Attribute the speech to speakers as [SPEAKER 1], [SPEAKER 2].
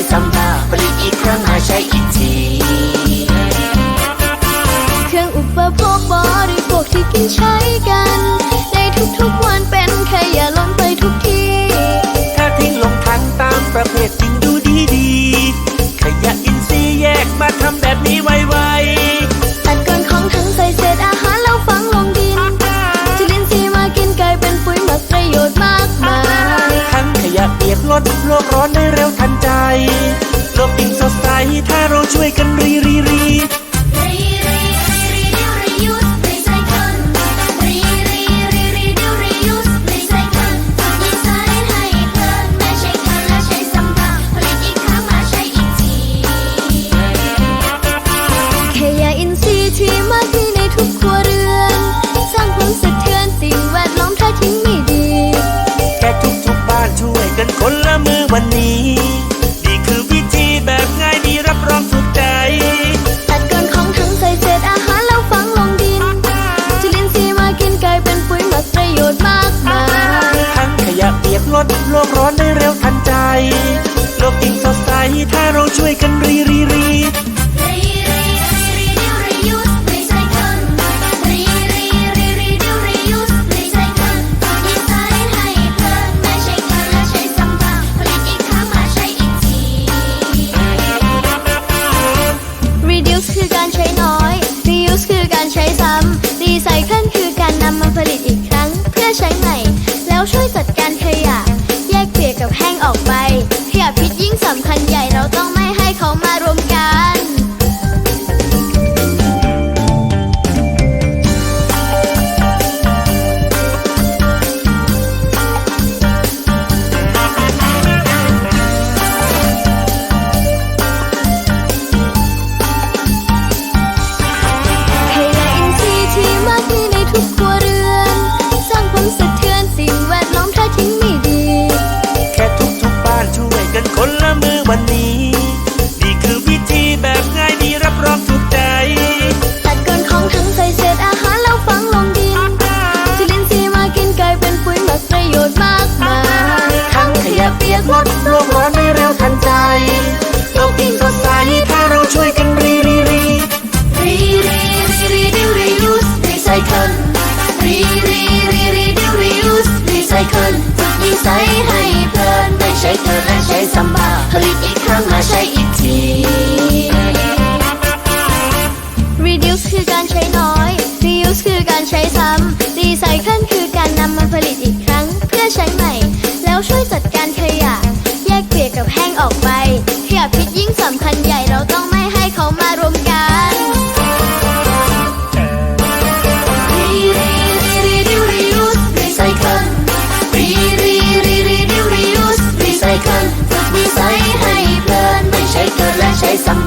[SPEAKER 1] นและใช้ซ้ำมาผลิตอีกครั้งมาใช้อีกที
[SPEAKER 2] เครื่องอุปโภคบริโภคที่กินใช้กัน ในทุกๆวันเป็นขยะล้นไปทุกที่
[SPEAKER 3] ถ้าทิ้งลงถังตามประเภทจริงดูดีดีๆขยะอินทรีย์แยกมาทำแบบนี้ไว
[SPEAKER 2] ตัดก้อนของทั้งใส่เศษอาหารแล้วฝังลงดินจุลินทรีย์มากินกลายเป็นปุ๋ยหมักประโยชน์มากมายๆ
[SPEAKER 3] ทั้งขยะเปียกลดโลกร้อนได้เร็วทัน กันคนละมือวันนี้ นี่คือวิธีแบบง่ายดีรับรองถูกใจ
[SPEAKER 2] ตัดก้อนของทั้งใส่เศษอาหารแล้วฝังลงดินจุลินทรีย์มากินกลายเป็นปุ๋ยหมักประโยชน์มากมาย
[SPEAKER 3] ทั้งขยะเปียกลดโลกร้อนได้
[SPEAKER 2] ใช้ซ้
[SPEAKER 1] รีรีรีรีดิวรีรีไซเคิลฝึกน
[SPEAKER 2] ิ
[SPEAKER 1] สัย
[SPEAKER 2] ให้
[SPEAKER 1] เพลินไม่ใช้เกินและใช้ซ้ำมาผลิตอีกครั้งมาใช้อีก
[SPEAKER 2] ท
[SPEAKER 1] ี
[SPEAKER 2] reduce คือการใช้น้อย reuse คือการใช้ซ้ำ recycle คือการนำมาผลิตอีกครั้ง เพื่อใช้ใหม่ แล้วช่วยจัดการขยะ แยกเปียกกับแห้งออกไปขยะพิษยิ่งสำคัญใหญ่
[SPEAKER 1] I'm sorry.